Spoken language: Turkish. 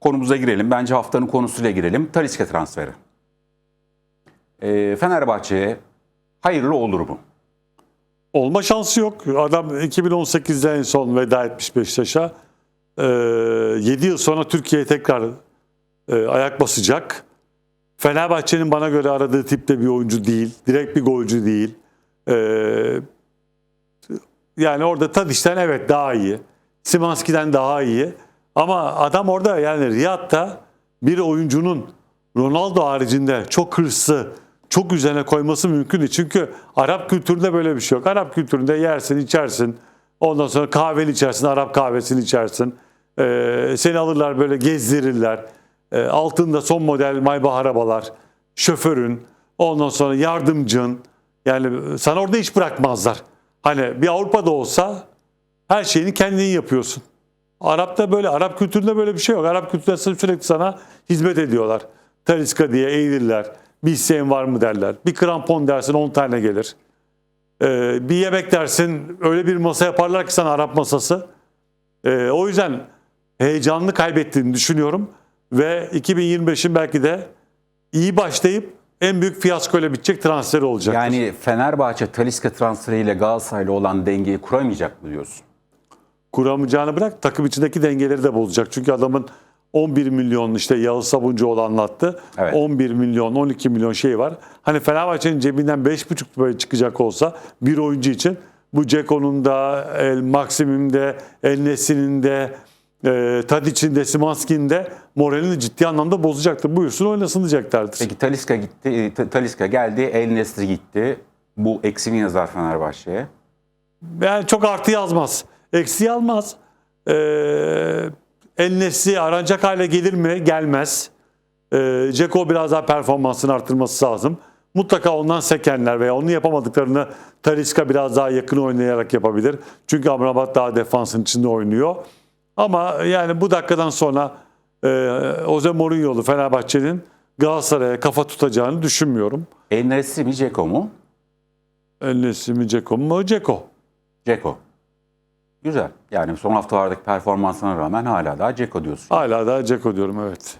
konumuza girelim. Bence haftanın konusuyla girelim. Taliska transferi. Ee, Fenerbahçe'ye hayırlı olur mu? Olma şansı yok. Adam 2018'de en son veda etmiş Beşiktaş'a. Ee, 7 yıl sonra Türkiye'ye tekrar e, ayak basacak. Fenerbahçe'nin bana göre aradığı tipte bir oyuncu değil. Direkt bir golcü değil. Ee, yani orada Tadiş'ten evet daha iyi. Simanski'den daha iyi. Ama adam orada yani Riyad'da bir oyuncunun Ronaldo haricinde çok hırslı, çok üzerine koyması mümkün değil. Çünkü Arap kültüründe böyle bir şey yok. Arap kültüründe yersin, içersin. Ondan sonra kahveni içersin, Arap kahvesini içersin. Ee, seni alırlar böyle gezdirirler. Ee, altında son model Maybach arabalar, şoförün, ondan sonra yardımcın. Yani sana orada iş bırakmazlar. Hani bir Avrupa'da olsa her şeyini kendin yapıyorsun. Arap'ta böyle, Arap kültüründe böyle bir şey yok. Arap kültüründe sürekli sana hizmet ediyorlar. Taliska diye eğilirler. Bir isteğin var mı derler. Bir krampon dersin 10 tane gelir. Ee, bir yemek dersin öyle bir masa yaparlar ki sana Arap masası. Ee, o yüzden heyecanını kaybettiğini düşünüyorum. Ve 2025'in belki de iyi başlayıp en büyük fiyaskoyla bitecek transferi olacak. Yani Fenerbahçe Taliska transferiyle Galatasaray'la olan dengeyi kuramayacak mı diyorsun? Kuramayacağını bırak takım içindeki dengeleri de bozacak. Çünkü adamın 11 milyon işte Yağız Sabuncuoğlu anlattı. Evet. 11 milyon 12 milyon şey var. Hani Fenerbahçe'nin cebinden 5,5 böyle çıkacak olsa bir oyuncu için bu Ceko'nun da El Maksim'in de El Nesli'nin de e, Tadic'in de Simanski'nin de moralini ciddi anlamda bozacaktır. Buyursun oynasın diyeceklerdir. Peki Taliska gitti, e, Ta- Taliska geldi, El Nesri gitti. Bu eksimi yazar Fenerbahçe'ye. Yani çok artı yazmaz. Eksi almaz. Ee, El Nesli aranacak hale gelir mi? Gelmez. Ee, Ceko biraz daha performansını arttırması lazım. Mutlaka ondan sekenler veya onu yapamadıklarını Taliska biraz daha yakın oynayarak yapabilir. Çünkü Amrabat daha defansın içinde oynuyor. Ama yani bu dakikadan sonra e, Jose Mourinho'lu Fenerbahçe'nin Galatasaray'a kafa tutacağını düşünmüyorum. El Nesri mi Ceko mu? El Nesli mi Ceko mu? Ceko. Ceko. Güzel. Yani son haftalardaki performansına rağmen hala daha Ceko diyorsun. Hala da Ceko diyorum evet.